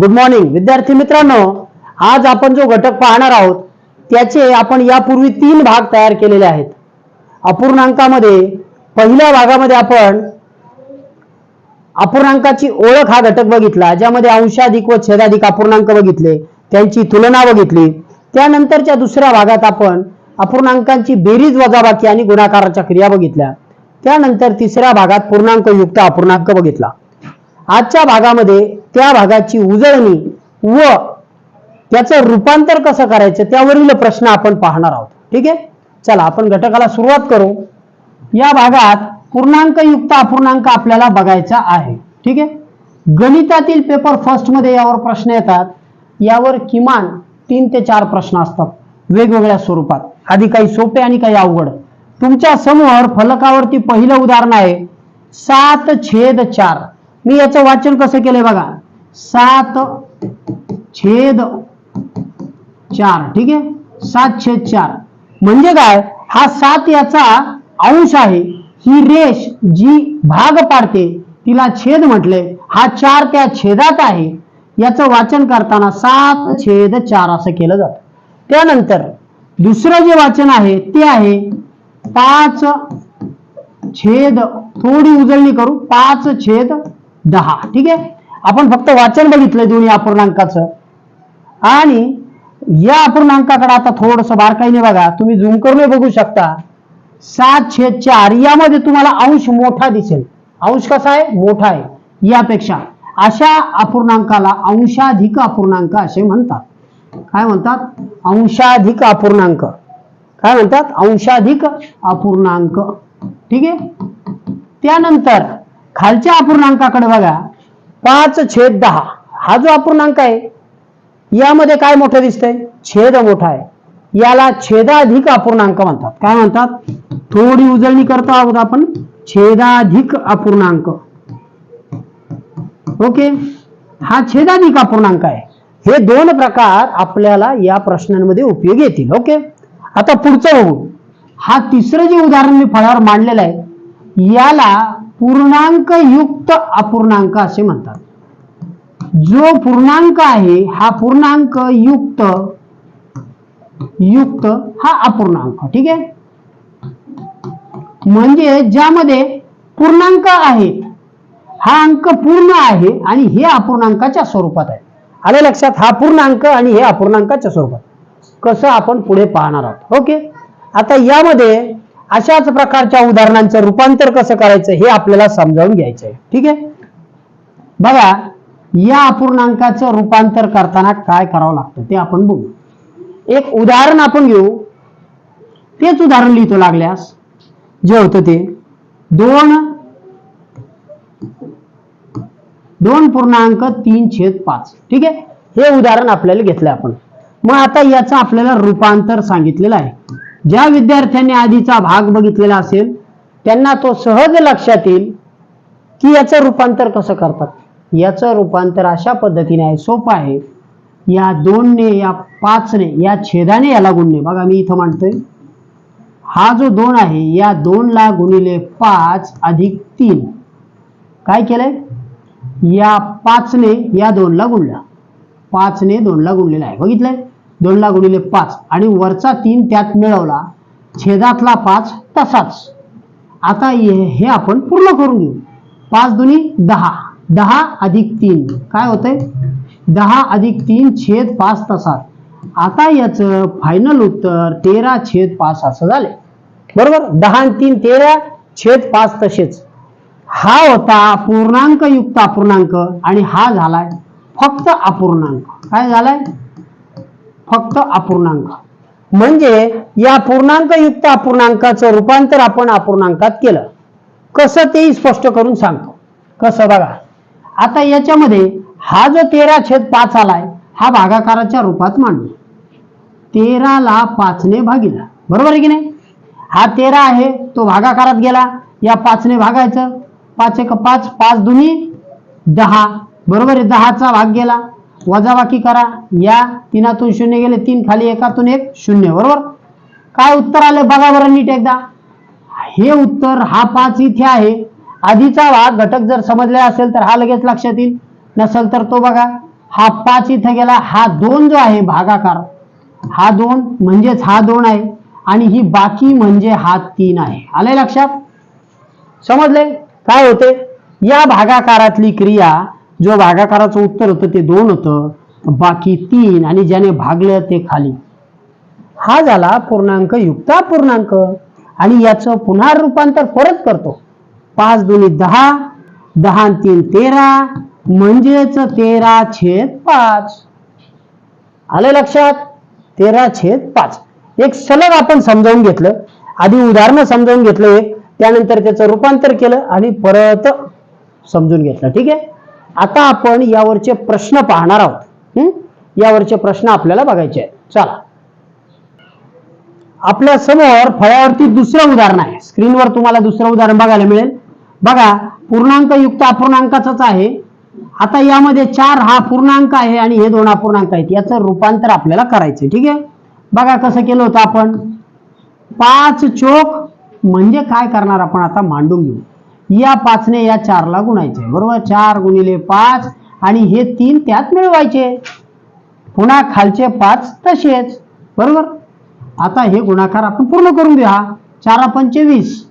Good morning विद्यार्थी मित्रांनो आज आपण जो घटक पाहणार आहोत त्याचे आपण यापूर्वी तीन भाग तयार केलेले आहेत. अपूर्णांकामध्ये पहिल्या भागामध्ये आपण अपूर्णांकाची ओळख हा घटक बघितला ज्यामध्ये अंशाधिक व छेदाधिक अपूर्णांक बघितले त्यांची तुलना बघितली. त्यानंतरच्या दुसऱ्या भागात आपण अपूर्णांकांची बेरीज वजाबाकी आणि गुणाकाराच्या क्रिया बघितल्या. त्यानंतर तिसऱ्या भागात पूर्णांक युक्त अपूर्णांक बघितला. आजच्या भागामध्ये त्या भागाची उजळणी व त्याचं रूपांतर कसं करायचं त्यावरील प्रश्न आपण पाहणार आहोत. ठीक आहे? चला आपण घटकाला सुरुवात करू. या भागात पूर्णांक युक्त अपूर्णांक आपल्याला बघायचा आहे. ठीक आहे? गणितातील पेपर फर्स्टमध्ये यावर प्रश्न येतात. यावर किमान तीन ते चार प्रश्न असतात. वेगवेगळ्या स्वरूपात. आधी काही सोपे आणि काही अवघड. तुमच्यासमोर फलकावरती पहिलं उदाहरण आहे. सात छेद चार. मी याचं वाचन कसं केलंय बघा? सात छेद चार ठीक आहे? सात छेद चार. म्हणजे काय? हा सात याचा अंश आहे. ही रेष जी भाग पाडते तिला छेद म्हटले. हा चार त्या छेदात आहे. याचं वाचन करताना सात छेद चार असं केलं जातं. त्यानंतर दुसरं जे वाचन आहे ते आहे पाच छेद थोडी उजळणी करू. पाच छेद दहा. ठीक आहे? आपण फक्त वाचन बघितलंय दोन्ही अपूर्णांकाचं. आणि या अपूर्णांकाकडे आता थोडस बारकाईने बघा. तुम्ही झूम करून बघू शकता. सात छेद चार यामध्ये तुम्हाला अंश मोठा दिसेल. अंश कसा आहे? मोठा आहे. यापेक्षा. अशा अपूर्णांकाला अंशाधिक अपूर्णांक असे म्हणतात. काय म्हणतात? अंशाधिक अपूर्णांक. काय म्हणतात? अंशाधिक अपूर्णांक. ठीक आहे? त्यानंतर खालच्या अपूर्णांकाकडे बघा. पाच छेद दहा. हा जो अपूर्णांक आहे यामध्ये काय मोठं दिसतंय? छेद मोठा आहे. याला छेदाधिक अपूर्णांक म्हणतात. काय म्हणतात? थोडी उजळणी करतो आहोत आपण. छेदाधिक अपूर्णांक. ओके? हा छेदाधिक अपूर्णांक आहे. हे दोन प्रकार आपल्याला या प्रश्नांमध्ये उपयोगी येतील. ओके? आता पुढचं बघू. हा तिसरं जे उदाहरण मी फळावर मांडलेलं आहे याला पूर्णांक युक्त अपूर्णांक असे म्हणतात. जो पूर्णांक आहे हा पूर्णांक युक्त युक्त हा अपूर्णांक ठीक आहे? म्हणजे ज्यामध्ये पूर्णांक आहे हा अंक पूर्ण आहे आणि हे अपूर्णांकाच्या स्वरूपात आहे. आले लक्षात? हा पूर्णांक आणि हे अपूर्णांकाच्या स्वरूपात. कसं आपण पुढे पाहणार आहोत? ओके? आता यामध्ये अशाच प्रकारच्या उदाहरणांचं रूपांतर कसं करायचं हे आपल्याला समजावून घ्यायचं आहे ठीक आहे? बघा या अपूर्णांकाचं रूपांतर करताना काय करावं लागतं ते आपण बघू. एक उदाहरण आपण घेऊ. तेच उदाहरण लिहितो लागल्यास. जे होतं ते दोन दोन पूर्णांक तीन छेद पाच. ठीक आहे? हे उदाहरण आपल्याला घेतलं आपण. मग आता याचं आपल्याला रूपांतर सांगितलेलं आहे. ज्या विद्यार्थ्यांनी आधीचा भाग बघितलेला असेल त्यांना तो सहज लक्षात येईल की याचं रूपांतर कसं करतात. याचं रूपांतर अशा पद्धतीने आहे सोपं आहे. या दोनने या पाचने या छेदाने याला गुणणे बघा मी इथं मांडतोय. हा जो दोन आहे या दोनला गुणिले पाच अधिक तीन. काय केलंय? या पाचने या दोनला गुणला. पाचने दोनला गुणलेला आहे. बघितलंय? दोनला गुणिले पाच. आणि वरचा तीन त्यात मिळवला. छेदातला पाच तसाच. आता हे हे आपण पूर्ण करून घेऊ. पाच दुनी दहा. दहा अधिक तीन. काय होतंय? दहा अधिक तीन छेद पाच तसात आता याचं फायनल उत्तर तेरा छेद पाच असं झाले बरोबर? दहा आणि तीन तेरा छेद पाच तसेच. हा होता पूर्णांक युक्त अपूर्णांक आणि हा झालाय फक्त अपूर्णांक. काय झालाय? फक्त अपूर्णांक. म्हणजे या पूर्णांक युक्त अपूर्णांकाचं रूपांतर आपण अपूर्णांकात केलं. कसं तेही स्पष्ट करून सांगतो. कसं बघा. आता याच्यामध्ये हा जो तेरा छेद पाच आलाय हा भागाकाराच्या रूपात मांडू. तेराला पाचने भागिला. बरोबर आहे की नाही? हा तेरा आहे तो भागाकारात गेला. या पाचने भागायचं. पाच एक पाच पाच दुनी दहा. बरोबर आहे दहाचा भाग गेला. वजाबाकी करा. या तीनातून शून्य गेले तीन खाली एकातून एक शून्य. बरोबर? काय उत्तर आले? बघा बरं नीट एकदा. हे उत्तर हा पाच इथे आहे. आधीचा भाग घटक जर समजला असेल तर हा लगेच लक्षात येईल. नसेल तर तो बघा. हा पाच इथे गेला. हा दोन जो आहे भागाकार. हा दोन म्हणजेच हा दोन आहे. आणि ही बाकी म्हणजे हा तीन आहे. आले लक्षात? समजले काय होते या भागाकारातली क्रिया जो भागाकाराचं उत्तर होतं ते दोन होतं. बाकी तीन आणि ज्याने भागलं ते खाली. हा झाला पूर्णांक युक्ता पूर्णांक. आणि याचं पुन्हा रूपांतर परत करतो. पाच दोन्ही दहा दहा तीन तेरा म्हणजेच तेरा छेद पाच. आलं लक्षात? तेरा छेद पाच. एक सलग आपण समजावून घेतलं. आधी उदाहरणं समजावून घेतलं एक त्यानंतर त्याचं रूपांतर केलं आणि परत समजून घेतलं. ठीक आहे? आता आपण यावरचे प्रश्न पाहणार आहोत. यावरचे प्रश्न आपल्याला बघायचे आहेत. चला. आपल्यासमोर फळ्यावरती दुसरं उदाहरण आहे. स्क्रीनवर तुम्हाला दुसरं उदाहरण बघायला मिळेल. बघा पूर्णांक युक्त अपूर्णांकाच आहे. आता यामध्ये चार हा पूर्णांक आहे आणि हे दोन अपूर्णांक आहेत. याचं रूपांतर आपल्याला करायचं ठीक आहे? बघा कसं केलं होतं आपण. पाच चोक म्हणजे काय करणार आपण आता मांडून घेऊ. या पाचने या चारला गुणायचे. बरोबर? चार गुणिले पाच आणि हे तीन त्यात मिळवायचे. पुन्हा खालचे पाच तसेच. बरोबर? आता हे गुणाकार आपण पूर्ण करून घ्या. चार पंचे वीस.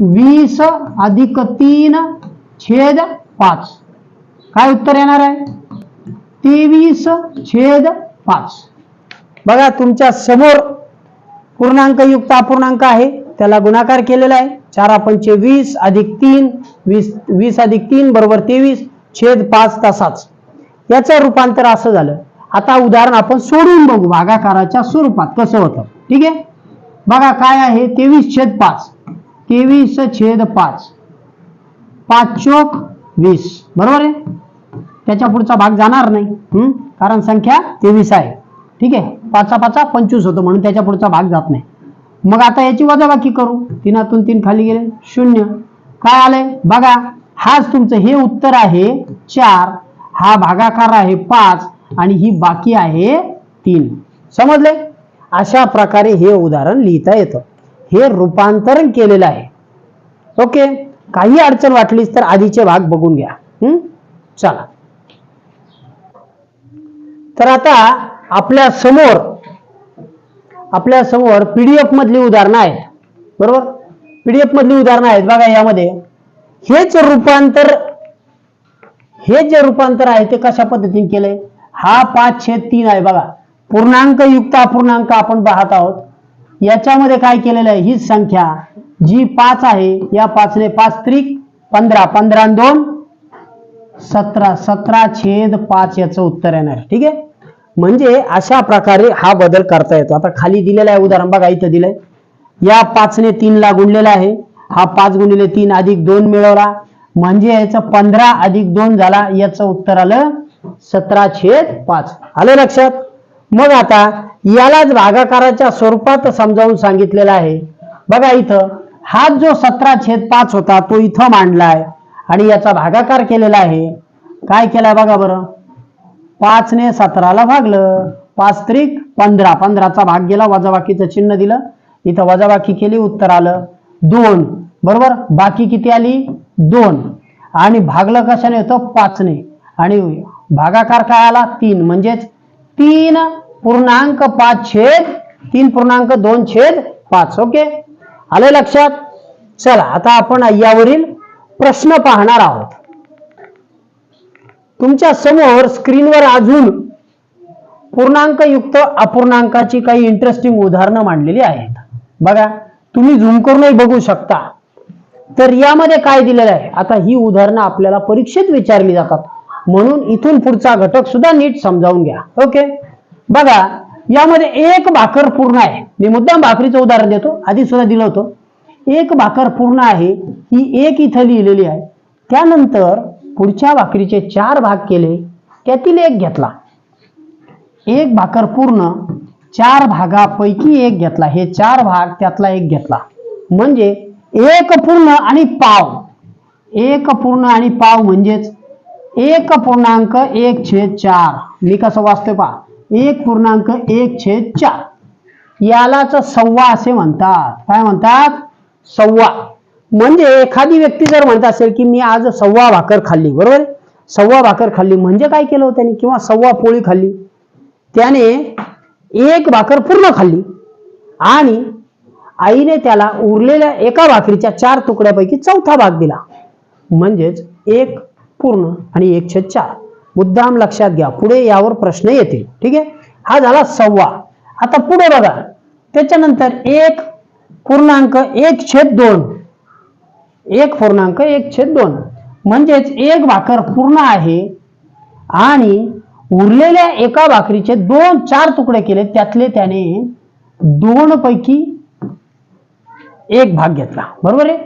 वीस अधिक तीन छेद पाच. काय उत्तर येणार आहे? तेवीस छेद पाच. बघा तुमच्यासमोर पूर्णांक युक्त अपूर्णांक आहे. त्याला गुणाकार केलेला आहे. चार पंचे वीस अधिक तीन वीस वीस अधिक तीन बरोबर तेवीस छेद पाच तासाच याचं रूपांतर असं झालं. आता उदाहरण आपण सोडून बघू भागाकाराच्या स्वरूपात कसं होतं. ठीक आहे? बघा काय आहे? तेवीस छेद पाच. तेवीस छेद पाच. पाच चोक वीस. बरोबर आहे? त्याच्या पुढचा भाग जाणार नाही. कारण संख्या तेवीस आहे. ठीक आहे? पाचा पाचा पंचवीस होतो म्हणून त्याच्या पुढचा भाग जात नाही. मग आता याची वजाबाकी करू. तीनातून तीन खाली गेले. शून्य. काय आलंय? बघा हाच तुमचं हे उत्तर आहे. चार. हा भागाकार आहे पाच आणि ही बाकी आहे तीन. समजले? अशा प्रकारे हे उदाहरण लिहिता येतं. हे रूपांतरण केलेलं आहे. ओके? काही अडचण वाटलीच तर आधीचे भाग बघून घ्या. हम्म चला. तर आता आपल्यासमोर आपल्यासमोर पीडीएफ मधली उदाहरणं आहेत. बरोबर? पीडीएफ मधली उदाहरणं आहेत बघा यामध्ये. हेच रूपांतर हे जे रूपांतर आहे ते कशा पद्धतीने केलंय? हा पाच छेद तीन आहे बघा. पूर्णांक युक्त अपूर्णांक आपण पाहत आहोत. याच्यामध्ये काय केलेलं आहे? ही संख्या जी पाच आहे या पाचने पाच त्रिक पंधरा. पंधरा दोन सतरा. सतरा छेद पाच याचं उत्तर येणार. ठीक आहे? म्हणजे अशा प्रकारे हा बदल करता येतो. आता खाली दिलेला आहे उदाहरण बघा इथं दिलंय. या पाचने तीनला गुणलेला आहे. हा पाच गुणिले तीन अधिक दोन मिळवला. म्हणजे याचं पंधरा अधिक दोन झाला. याचं उत्तर आलं सतरा छेद पाच. आलं लक्षात? मग आता यालाच भागाकाराच्या स्वरूपात समजावून सांगितलेलं आहे. बघा इथं हा जो सतरा छेद पाच होता तो इथं मांडलाय आणि याचा भागाकार केलेला आहे. काय केलाय बघा बरं? पाचने सतराला भागलं. पाच त्रिक पंधरा. पंधराचा भाग गेला वजाबाकीचं चिन्ह दिलं. इथं वजाबाकी केली उत्तर आलं. दोन. बरोबर? बाकी किती आली? दोन. आणि भागलं कशाने? होतं पाचने. आणि भागाकार काय आला? तीन. म्हणजेच तीन पूर्णांक पाच छेद तीन पूर्णांक दोन छेद पाच. ओके? आलं लक्षात? चला आता आपण यावरील प्रश्न पाहणार आहोत. तुमच्यासमोर स्क्रीनवर अजून पूर्णांक युक्त अपूर्णांकाची काही इंटरेस्टिंग उदाहरणं मांडलेली आहेत. बघा तुम्ही झूम करूनही बघू शकता. तर यामध्ये काय दिलेलं आहे? आता ही उदाहरणं आपल्याला परीक्षेत विचारली जातात. म्हणून इथून पुढचा घटक सुद्धा नीट समजावून घ्या. ओके? बघा यामध्ये एक भाकर पूर्ण आहे. मी मुद्दाम भाकरीचं उदाहरण देतो. आधी सुद्धा दिलं होतं. एक भाकर पूर्ण आहे. ही एक इथं लिहिलेली आहे. त्यानंतर पुढच्या भाकरीचे चार भाग केले त्यातील एक घेतला. एक भाकर पूर्ण चार भागापैकी एक घेतला. हे चार भाग त्यातला एक घेतला. म्हणजे एक पूर्ण आणि पाव. एक पूर्ण आणि पाव म्हणजेच एक पूर्णांक एक छेद चार. मी कसं वाचतोय पा एक पूर्णांक एक छेद चार. यालाच सव्वा असे म्हणतात. काय म्हणतात? सव्वा. म्हणजे एखादी व्यक्ती जर म्हणत असेल की मी आज सव्वा भाकर खाल्ली बरोबर आहे? सव्वा भाकर खाल्ली म्हणजे काय केलं त्याने? किंवा सव्वा पोळी खाल्ली. त्याने एक भाकर पूर्ण खाल्ली. आणि आईने त्याला उरलेल्या एका भाकरीच्या चार तुकड्यापैकी चौथा भाग दिला. म्हणजेच एक पूर्ण आणि एक छेद चार. मुद्दाम लक्षात घ्या पुढे यावर प्रश्न येतील. ठीक आहे? हा झाला सव्वा. आता पुढे बघा. त्याच्यानंतर एक पूर्णांक एक छेद दोन. एक पूर्णांक एक छेद दोन. म्हणजेच एक भाकर पूर्ण आहे आणि उरलेल्या एका भाकरीचे दोन चार तुकडे केले त्यातले त्याने दोन पैकी एक भाग घेतला. बरोबर आहे?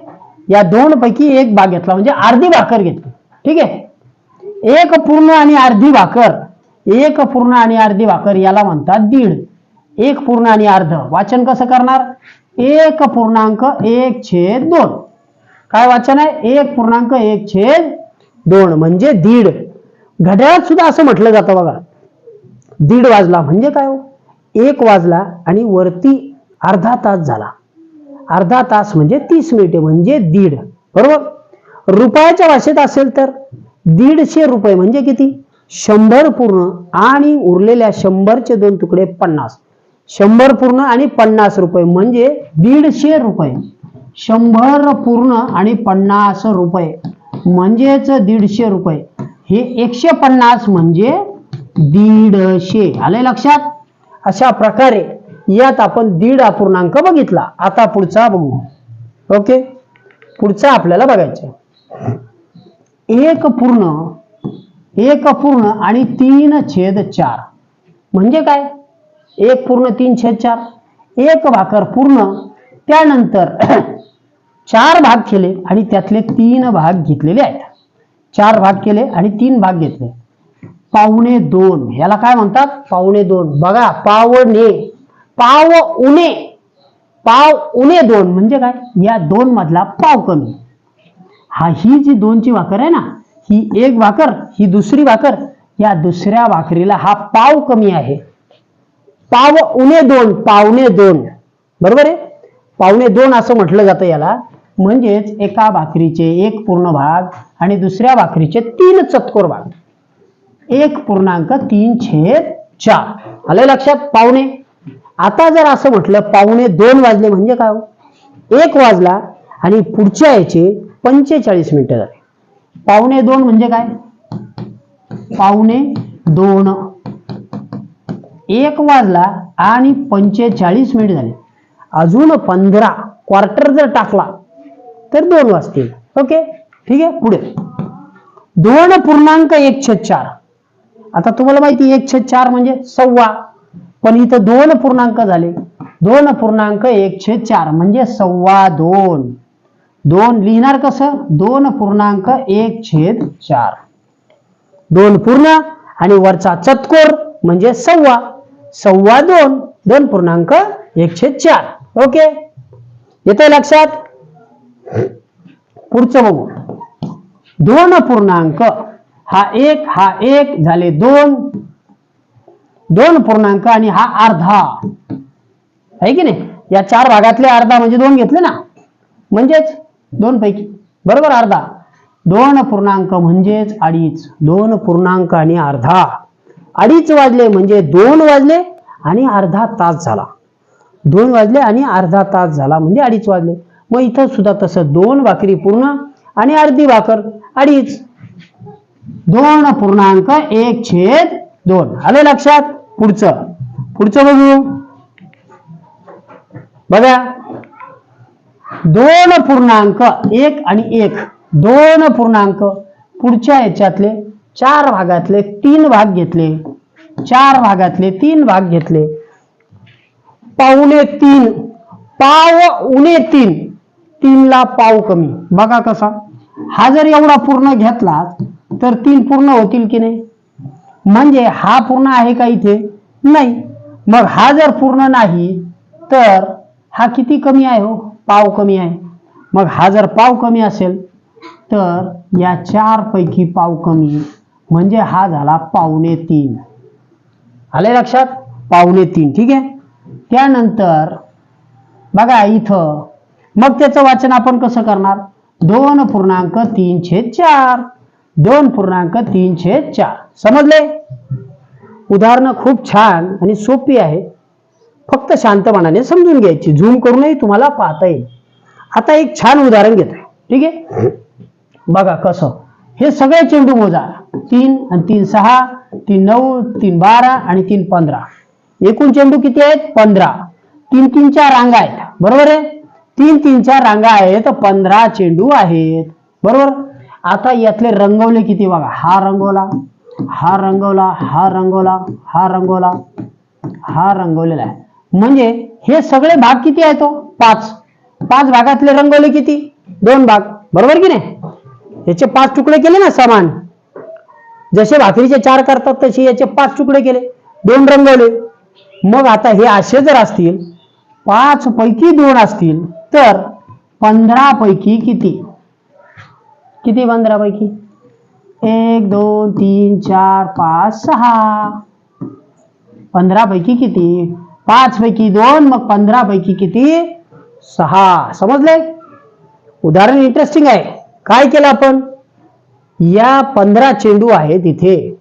या दोन पैकी एक भाग घेतला म्हणजे अर्धी भाकर घेतली. ठीक आहे? एक पूर्ण आणि अर्धी भाकर. एक पूर्ण आणि अर्धी भाकर याला म्हणतात दीड. एक पूर्ण आणि अर्ध. वाचन कसं करणार? एक पूर्णांक एक छेद दोन. काय वाचन आहे? एक पूर्णांक एक छेद दोन म्हणजे दीड. घड्याळात सुद्धा असं म्हटलं जातं बघा. दीड वाजला म्हणजे काय हो? एक वाजला आणि वरती अर्धा तास झाला. अर्धा तास म्हणजे तीस मिनिटे म्हणजे दीड. बरोबर? रुपयाच्या भाषेत असेल तर दीडशे रुपये म्हणजे किती? शंभर पूर्ण आणि उरलेल्या शंभरचे दोन तुकडे पन्नास. शंभर पूर्ण आणि पन्नास रुपये म्हणजे दीडशे रुपये. शंभर पूर्ण आणि पन्नास रुपये. म्हणजेच दीडशे रुपये. हे एकशे पन्नास म्हणजे दीडशे. आले लक्षात? अशा प्रकारे यात आपण दीड अपूर्णांक बघितला. आता पुढचा बघू. ओके? पुढचा आपल्याला बघायचं एक पूर्ण एक पूर्ण आणि तीन छेद चार. म्हणजे काय? एक पूर्ण तीन छेद चार. एक भाकर पूर्ण. त्यानंतर चार भाग केले आणि त्यातले तीन भाग घेतलेले आहेत. चार भाग केले आणि तीन भाग घेतले. पावणे दोन. याला काय म्हणतात? पावणे दोन. बघा पावणे. पाव उणे. पाव उणे दोन. म्हणजे काय? या दोन मधला पाव कमी. हा ही जी दोनची भाकर आहे ना ही एक भाकर ही दुसरी भाकर या दुसऱ्या भाकरीला हा पाव कमी आहे. पाव उणे दोन. पावणे दोन. बरोबर आहे? पावणे दोन असं म्हटलं जातं याला. म्हणजेच एका भाकरीचे एक पूर्ण भाग आणि दुसऱ्या भाकरीचे तीन चतकोर भाग. एक पूर्णांक तीन छेद चार. आलं लक्षात? पावणे. आता जर असं म्हटलं पावणे दोन वाजले म्हणजे काय हो? एक वाजला आणि पुढच्या याचे पंचेचाळीस मिनिटं झाले. पावणे दोन म्हणजे काय? पावणे दोन. एक वाजला आणि पंचेचाळीस मिनिट झाले. अजून पंधरा. क्वार्टर जर टाकला तर दोन वाजतील. ओके ठीक आहे? पुढे. दोन पूर्णांक एक छेद चार. आता तुम्हाला माहिती एक छेद चार म्हणजे सव्वा. पण इथं दोन पूर्णांक झाले. दोन पूर्णांक एक छेद चार म्हणजे सव्वा दोन. दोन लिहिणार कसं? दोन पूर्णांक एक छेद चार. दोन पूर्ण आणि वरचा चतकोर म्हणजे सव्वा. सव्वा दोन दोन पूर्णांक एक छेद चार. ओके येते लक्षात? पुढचं बघू. दोन पूर्णांक. हा एक हा एक झाले दोन. दोन पूर्णांक आणि हा अर्धा. आहे की नाही? या चार भागातले अर्धा म्हणजे दोन घेतले ना? म्हणजेच दोन पैकी बरोबर अर्धा. दोन पूर्णांक म्हणजेच अडीच. दोन पूर्णांक आणि अर्धा. अडीच वाजले म्हणजे दोन वाजले आणि अर्धा तास झाला. दोन वाजले आणि अर्धा तास झाला म्हणजे अडीच वाजले. व इथं सुद्धा तसं दोन भाकरी पूर्ण आणि अर्धी भाकर अडीच. दोन पूर्णांक एक छेद दोन. आले लक्षात? पुढचं. पुढचं बघू. बघा. दोन पूर्णांक एक आणि एक. दोन पूर्णांक पुढच्या याच्यातले चार भागातले तीन भाग घेतले. चार भागातले तीन भाग घेतले. पावणे तीन. पाव उणे तीन. तीनला पाव कमी. बघा कसा. हा जर एवढा पूर्ण घेतला तर तीन पूर्ण होतील की नाही? म्हणजे हा पूर्ण आहे का इथे? नाही. मग हा जर पूर्ण नाही तर हा किती कमी आहे हो? पाव कमी आहे. मग हा जर पाव कमी असेल तर या चार पैकी पाव कमी. म्हणजे हा झाला पावणे तीन. आले लक्षात? पावणे तीन. ठीक आहे? त्यानंतर बघा इथं मग त्याचं वाचन आपण कसं करणार? दोन पूर्णांक तीन छेद चार. दोन पूर्णांक तीन छेद चार. समजले? उदाहरणं खूप छान आणि सोपी आहे फक्त शांतपणाने समजून घ्यायची. झूम करूनही तुम्हाला पाहता येईल. आता एक छान उदाहरण घेतोय. ठीक आहे? बघा कसं. हे सगळे चेंडू मोजा. तीन आणि तीन सहा तीन नऊ तीन बारा आणि तीन पंधरा. एकूण चेंडू किती आहेत? पंधरा. तीन तीन चार रांगा आहेत. बरोबर आहे? तीन तीनच्या रांगा आहेत पंधरा चेंडू आहेत. बरोबर? आता यातले रंगवले किती बघा. हा रंगवला हा रंगवला हा रंगवला हा रंगवला हा रंगवलेला आहे. म्हणजे हे सगळे भाग किती आहेत तो पाच. पाच भागातले रंगवले किती? दोन भाग. बरोबर की नाही? याचे पाच तुकडे केले ना समान. जसे भाकरीचे चार करतात तसे याचे पाच तुकडे केले. दोन रंगवले. मग आता हे असे जर असतील पाच पैकी दोन असतील तर पंधरा पैकी किती? किती पंधरा पैकी? एक दोन तीन चार पाच सहा. पंधरा पैकी किती? पाच पैकी दोन मग पंधरा पैकी किती? सहा. समजले उदाहरण इंटरेस्टिंग आहे. काय केलं आपण? या पंधरा चेंडू आहेत इथे.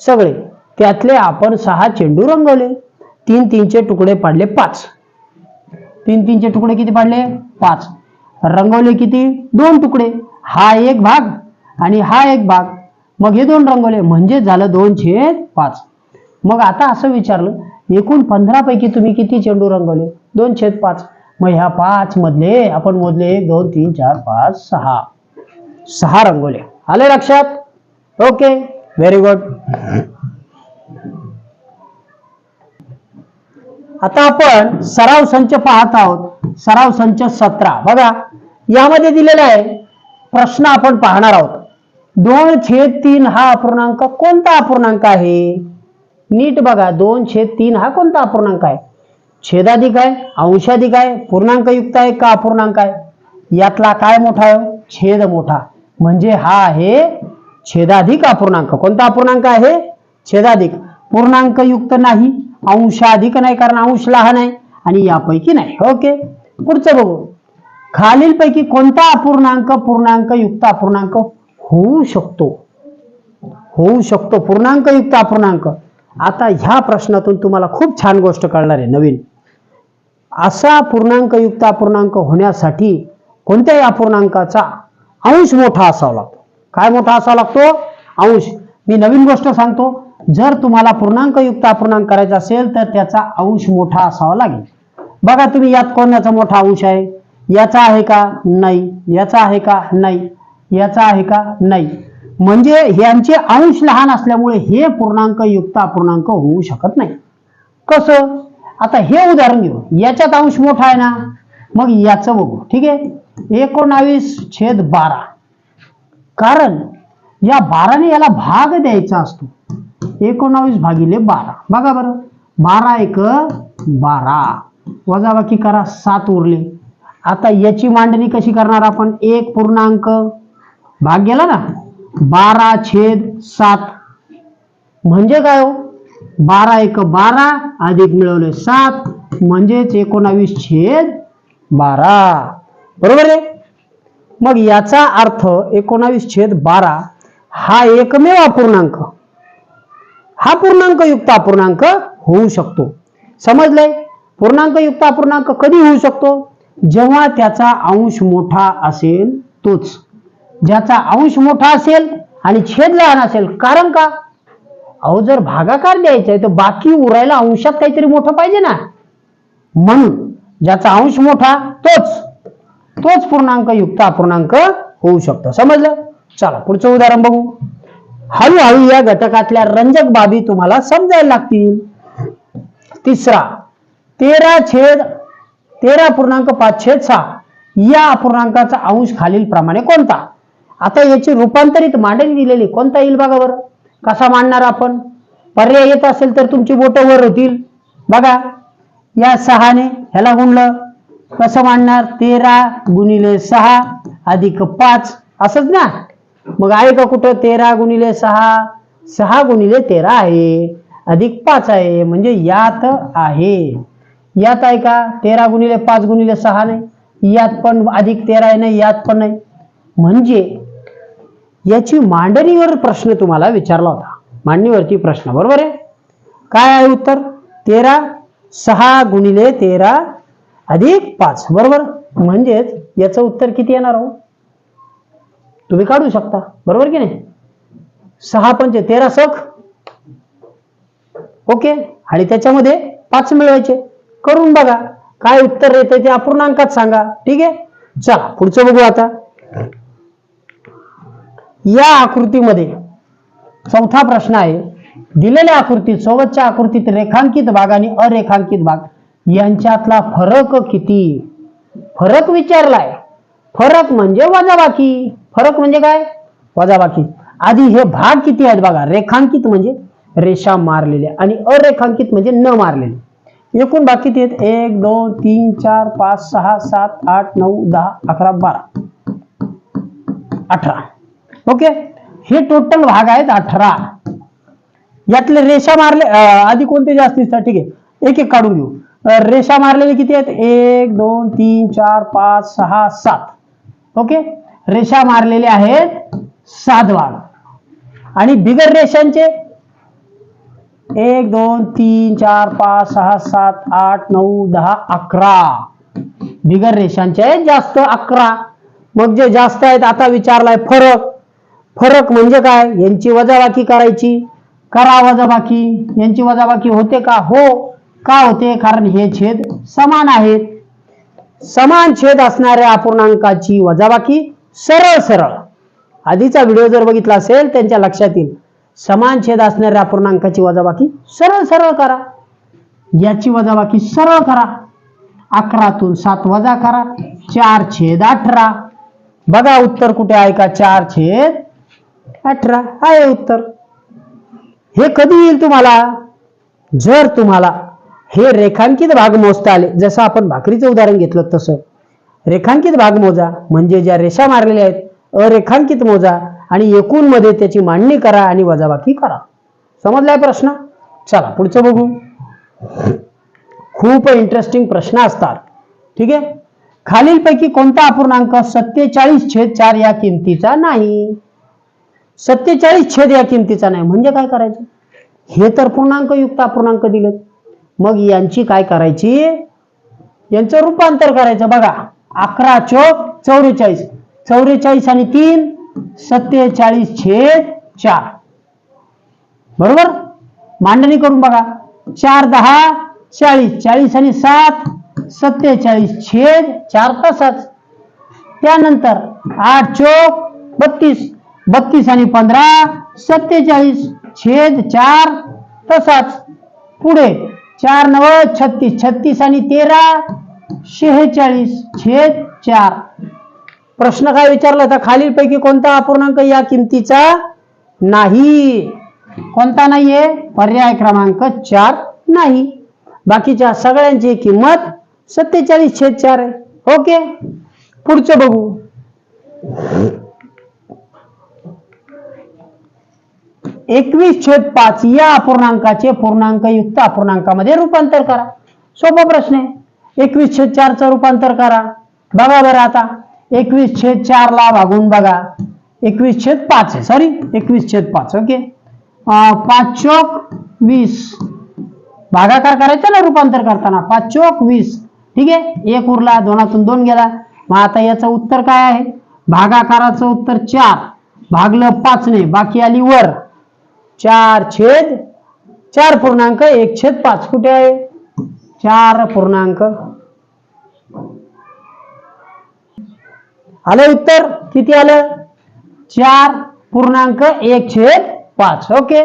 सगळे. त्यातले आपण सहा चेंडू रंगवले. तीन तीनचे तुकडे पाडले पाच. तीन तीनचे तुकडे किती पाडले? पाच. रंगवले किती? दोन तुकडे. हा एक भाग आणि हा एक भाग. मग हे दोन रंगवले. म्हणजे झालं दोन छेद पाच. मग आता असं विचारलं एकूण पंधरा पैकी तुम्ही किती चेंडू रंगवले? दोन छेद पाच. मग ह्या पाच मधले आपण मोजले एक दोन तीन चार पाच सहा. सहा रंगवले. आले लक्षात? ओके. व्हेरी गुड आता आपण सराव संच पाहत आहोत. सराव संच सतरा. बघा यामध्ये दिलेला आहे प्रश्न आपण पाहणार आहोत. दोन छेद तीन हा अपूर्णांक कोणता अपूर्णांक आहे? नीट बघा दोन छेद तीन हा कोणता अपूर्णांक आहे? छेदाधिक आहे अंशाधिक आहे पूर्णांक युक्त आहे का अपूर्णांक आहे? यातला काय मोठा आहे? छेद मोठा. म्हणजे हा आहे छेदाधिक अपूर्णांक. कोणता अपूर्णांक आहे? छेदाधिक. पूर्णांक युक्त अंश अधिक नाही कारण अंश लहान आहे. आणि यापैकी नाही. हो ओके पुढचं बघू. खालीलपैकी कोणता अपूर्णांक पूर्णांक युक्त अपूर्णांक होऊ शकतो? होऊ शकतो. पूर्णांक युक्त अपूर्णांक. आता ह्या प्रश्नातून तुम्हाला खूप छान गोष्ट कळणार आहे नवीन. असा पूर्णांक युक्त अपूर्णांक होण्यासाठी कोणत्याही अपूर्णांकाचा अंश मोठा असावा लागतो. काय मोठा असावा लागतो? अंश. मी नवीन गोष्ट सांगतो. जर तुम्हाला पूर्णांक युक्त अपूर्णांक करायचा असेल तर त्याचा अंश मोठा असावा लागेल. बघा तुम्ही यात कोणाचा मोठा अंश आहे? याचा आहे का? नाही. याचा आहे का? नाही. याचा आहे का? नाही. म्हणजे यांचे अंश लहान असल्यामुळे हे पूर्णांक युक्त अपूर्णांक होऊ शकत नाही. कसं? आता हे उदाहरण घेऊ. याच्यात अंश मोठा आहे ना? मग याचं बघू. ठीक आहे? एकोणावीस छेद बारा. कारण या बाराने याला भाग द्यायचा असतो. एकोणावीस भागिले बारा. बघा बरं. बारा एक बारा. वजाबाकी करा सात उरले. आता याची मांडणी कशी करणार आपण? एक पूर्णांक. भाग गेला ना? बारा छेद सात. म्हणजे काय हो? बारा एक बारा. अधिक मिळवले सात. म्हणजेच एकोणावीस छेद बारा. बरोबर आहे? मग याचा अर्थ एकोणावीस छेद बारा हा एकमेव अपूर्णांक. हा युक्त अपूर्णांक होऊ शकतो. समजलंय? पूर्णांक युक्त अपूर्णांक कधी होऊ शकतो? जेव्हा त्याचा अंश मोठा असेल तोच. ज्याचा अंश मोठा असेल आणि छेद लहान असेल कारण का? अहो जर भागाकार द्यायचा आहे तर बाकी उरायला अंशात काहीतरी मोठं पाहिजे ना? म्हणून ज्याचा अंश मोठा तोच. तोच पूर्णांक युक्त अपूर्णांक होऊ शकतो. समजलं? चला पुढचं उदाहरण बघू. हळूहळू या घटकातल्या रंजक बाबी तुम्हाला समजायला लागतील. तिसरा तेरा छेद तेरा पूर्णांक पाच छेद सहा. या अपूर्णांकाचा अंश खालील प्रमाणे कोणता? आता याची रूपांतरित मांडणी दिलेली कोणता येईल बघा बरं कसा मांडणार आपण? पर्याय येत असेल तर तुमची बोट वर होतील. बघा या सहाने ह्याला गुणलं. कसं मांडणार? तेरा गुणिले सहा अधिक पाच. असंच ना? मग आहे का कुठं? तेरा गुणिले सहा. सहा गुणिले तेरा आहे. अधिक पाच आहे म्हणजे यात आहे. यात आहे का? तेरा गुणिले पाच गुणिले सहा नाही. यात पण अधिक तेरा आहे नाही यात पण नाही. म्हणजे याची मांडणीवर प्रश्न तुम्हाला विचारला होता. मांडणीवरती प्रश्न बरोबर आहे? काय आहे उत्तर? तेरा सहा गुणिले तेरा अधिक पाच बरोबर? म्हणजेच याचं उत्तर किती येणार हो? तुम्ही काढू शकता. बरोबर की नाही? सहा पंच तेरा सख. ओके? आणि त्याच्यामध्ये पाच मिळवायचे. करून बघा. काय उत्तर येते ते अपूर्णांकात सांगा. ठीक आहे? चला पुढचं बघू आता. या आकृतीमध्ये चौथा प्रश्न आहे. दिलेल्या आकृतीत सोबतच्या आकृतीत रेखांकित भाग आणि अरेखांकित भाग यांच्यातला फरक किती? फरक विचारलाय. फरक म्हणजे वजाबाकी. फरक म्हणजे काय? वजाबाकी. आधी हे भाग किती आहेत बघा? रेखांकित म्हणजे रेषा मारलेले आणि अरेखांकित म्हणजे न मारलेले एकूण भाग किती आहेत. एक दोन तीन चार पाच सहा सात आठ नऊ दहा अकरा बारा. अठरा. ओके? हे टोटल भाग आहेत अठरा. यातले रेषा मारले आधी कोणते जास्त दिसतात? ठीक आहे. एक एक काढून घेऊ. रेषा मारलेले किती आहेत? एक दोन तीन चार पाच सहा सात. ओके? रेषा मारलेले आहेत सातवाड आणि बिगर रेषांचे? एक दोन तीन चार पाच सहा सात आठ नऊ दहा अकरा. बिगर रेषांचे आहेत जास्त अकरा. मग जे जास्त आहेत आता विचारलाय फरक. फरक म्हणजे काय? यांची वजाबाकी करायची. करा वजाबाकी. यांची वजाबाकी होते का? हो. का होते? कारण हे छेद समान आहेत. समान छेद असणाऱ्या अपूर्णांकाची वजाबाकी सरळ सरळ. आधीचा व्हिडिओ जर बघितला असेल त्यांच्या लक्षात येईल. समान छेद असणाऱ्या पूर्णांकाची वजाबाकी सरळ सरळ करा. याची वजाबाकी सरळ करा. अकरातून सात वजा करा. चार छेद अठरा. बघा उत्तर कुठे आहे का? चार छेद अठरा. आहे उत्तर. हे कधी येईल तुम्हाला? जर तुम्हाला हे रेखांकित भाग मोजता आले जसं आपण भाकरीचं उदाहरण घेतलं तसं. रेखांकित भाग मोजा. म्हणजे ज्या रेषा मारलेल्या आहेत अरेखांकित मोजा आणि एकूणमध्ये त्याची मांडणी करा आणि वजाबाकी करा. समजलाय प्रश्न? चला पुढचं बघू. खूप इंटरेस्टिंग प्रश्न असतात. ठीक आहे? खालीलपैकी कोणता अपूर्णांक सत्तेचाळीस छेद चार या किमतीचा नाही? सत्तेचाळीस छेद या किमतीचा नाही. म्हणजे काय करायचं? हे तर पूर्णांक युक्त अपूर्णांक दिलेत. मग यांची काय करायची? यांचं रूपांतर करायचं. बघा. अकरा चोक चौवेचाळीस चौवेचाळीस आणि तीन सत्तेचाळीस छेद चार. बरोबर? मांडणी करून बघा. चार दहा चाळीस. चाळीस आणि सात सत्तेचाळीस छेद चार तासाच. त्यानंतर आठ चोक बत्तीस. बत्तीस आणि पंधरा सत्तेचाळीस छेद चार तसाच. पुढे चार नव छत्तीस. छत्तीस आणि तेरा शेहेचाळीस छेद चार. प्रश्न काय विचारला होता? खालीलपैकी कोणता अपूर्णांक या किमतीचा नाही? कोणता नाहीये? पर्याय क्रमांक चार नाही. बाकीच्या सगळ्यांची किंमत सत्तेचाळीस छेद चार आहे. ओके? पुढचं बघू. एकवीस छेद पाच या अपूर्णांकाचे पूर्णांकयुक्त अपूर्णांकामध्ये रूपांतर करा. सोपा प्रश्न आहे. एकवीस छेद चारचं रूपांतर करा. बघा बरं आता. एकवीस छेद चार ला भागून बघा. एकवीस छेद पाच आहे. सॉरी एकवीस छेद पाच ओके पाच चोक वीस. भागाकार करायचा ना रूपांतर करताना. पाच चोक वीस. ठीक आहे? एक उरला दोनातून दोन गेला. मग आता याचं उत्तर काय आहे? भागाकाराचं उत्तर चार. भागलं पाच ने बाकी आली वर. चार छेद चार पूर्णांक एक छेद पाच. कुठे आहे? चार पूर्णांक. आलं उत्तर? किती आलं? चार पूर्णांक एक छेद पाच. ओके.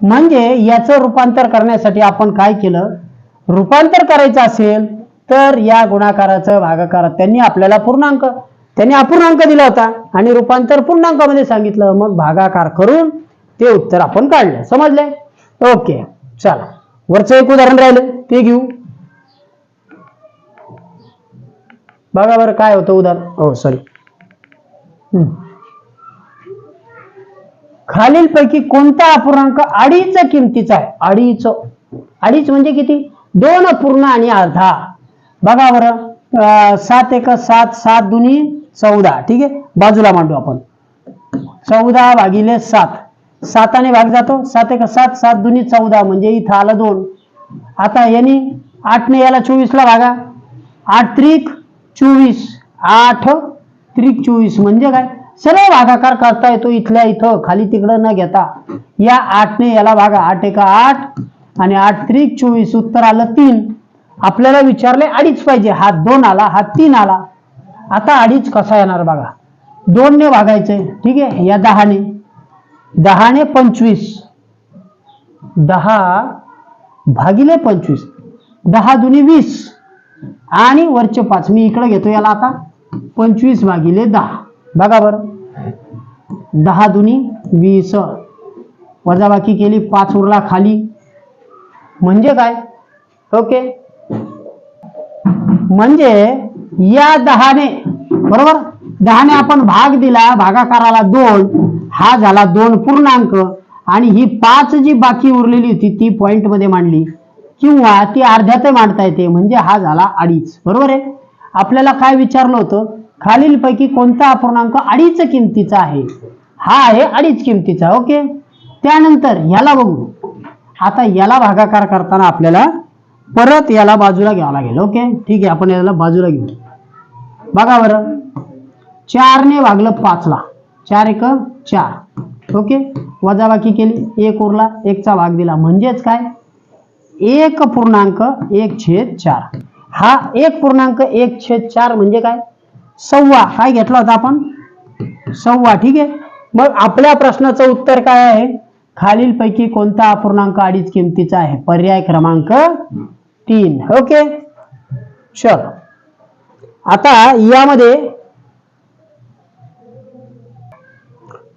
म्हणजे याचं रूपांतर करण्यासाठी आपण काय केलं? रूपांतर करायचं असेल तर या गुणाकाराचं भागाकारात त्यांनी आपल्याला पूर्णांक. त्यांनी अपूर्णांक दिला होता आणि रूपांतर पूर्णांकामध्ये सांगितलं. मग भागाकार करून ते उत्तर आपण काढलं. समजले? ओके. चला. वरचं एक उदाहरण राहिलं. ते घेऊ. बघा बरं काय होतं उदाहरण हो सॉरी खालीलपैकी कोणता अपूर्णांक अडीच किमतीचा आहे? अडीच. अडीच म्हणजे किती? दोन पूर्ण आणि अर्धा. बघा बरं. सात एक सात सात दुनी चौदा. ठीक आहे? बाजूला मांडू आपण. चौदा भागिले सात. साताने भाग जातो. सात एक सात सात दुनी चौदा. म्हणजे इथं आलं दोन. आता यांनी आठने याला चोवीसला भागा. आठ त्रिक चोवीस. आठ त्रिक चोवीस म्हणजे काय? सरळ भागाकार करता येतो इथल्या इथं. खाली तिकडं न घेता. या आठने याला भागा. आठ एका आठ आणि आठ त्रिक चोवीस. उत्तर आलं तीन. आपल्याला विचारले अडीच पाहिजे. हा दोन आला हा तीन आला. आता अडीच कसा येणार बघा? दोनने भागायचंय ठीक आहे? या दहाने. दहाने पंचवीस. दहा भागिले पंचवीस. दहा दुनी वीस. आणि वरचे पाच मी इकडे घेतो याला आता. पंचवीस भागिले दहा. बघा बरं. दहा दुनी वीस. वजाबाकी केली पाच उरला खाली. म्हणजे काय? ओके. म्हणजे या दहाने बरोबर? दहाने आपण भाग दिला भागाकाराला दोन. हा झाला दोन पूर्णांक. आणि ही पाच जी बाकी उरलेली होती ती पॉइंटमध्ये मांडली. किंवा ती अर्ध्यात मांडता येते म्हणजे हा झाला अडीच. बरोबर आहे? आपल्याला काय विचारलं होतं? खालीलपैकी कोणता अपूर्णांक अडीच किमतीचा आहे? हा आहे अडीच किमतीचा ओके? त्यानंतर याला बघू. आता याला भागाकार करताना आपल्याला परत याला बाजूला घ्यावं लागेल ओके? ठीक आहे आपण याला बाजूला घेऊ. बघा बरं. चारने भागलं पाचला. चार एक चार. ओके? वजाबाकी केली एक उरला एकचा भाग दिला. म्हणजेच काय? एक पूर्णांक एक छेद चार. हा एक पूर्णांक एक छेद चार म्हणजे काय? सव्वा. काय घेतला होता आपण? सव्वा. ठीक आहे? मग आपल्या प्रश्नाचं उत्तर काय आहे? खालीलपैकी कोणता अपूर्णांक अडीच किमतीचा आहे? पर्याय क्रमांक तीन. ओके? चल. आता यामध्ये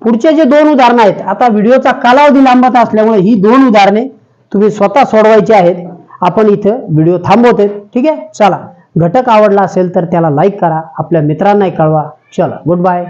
पुढचे जे दोन उदाहरणं आहेत आता व्हिडिओचा कालावधी लांबत असल्यामुळे ही दोन उदाहरणे तुम्ही स्वतः सोडवायची आहेत. आपण इथं व्हिडिओ थांबवतोय ठीक आहे? चला. घटक आवडला असेल तर त्याला लाईक करा. आपल्या मित्रांनाही कळवा. चला. Good bye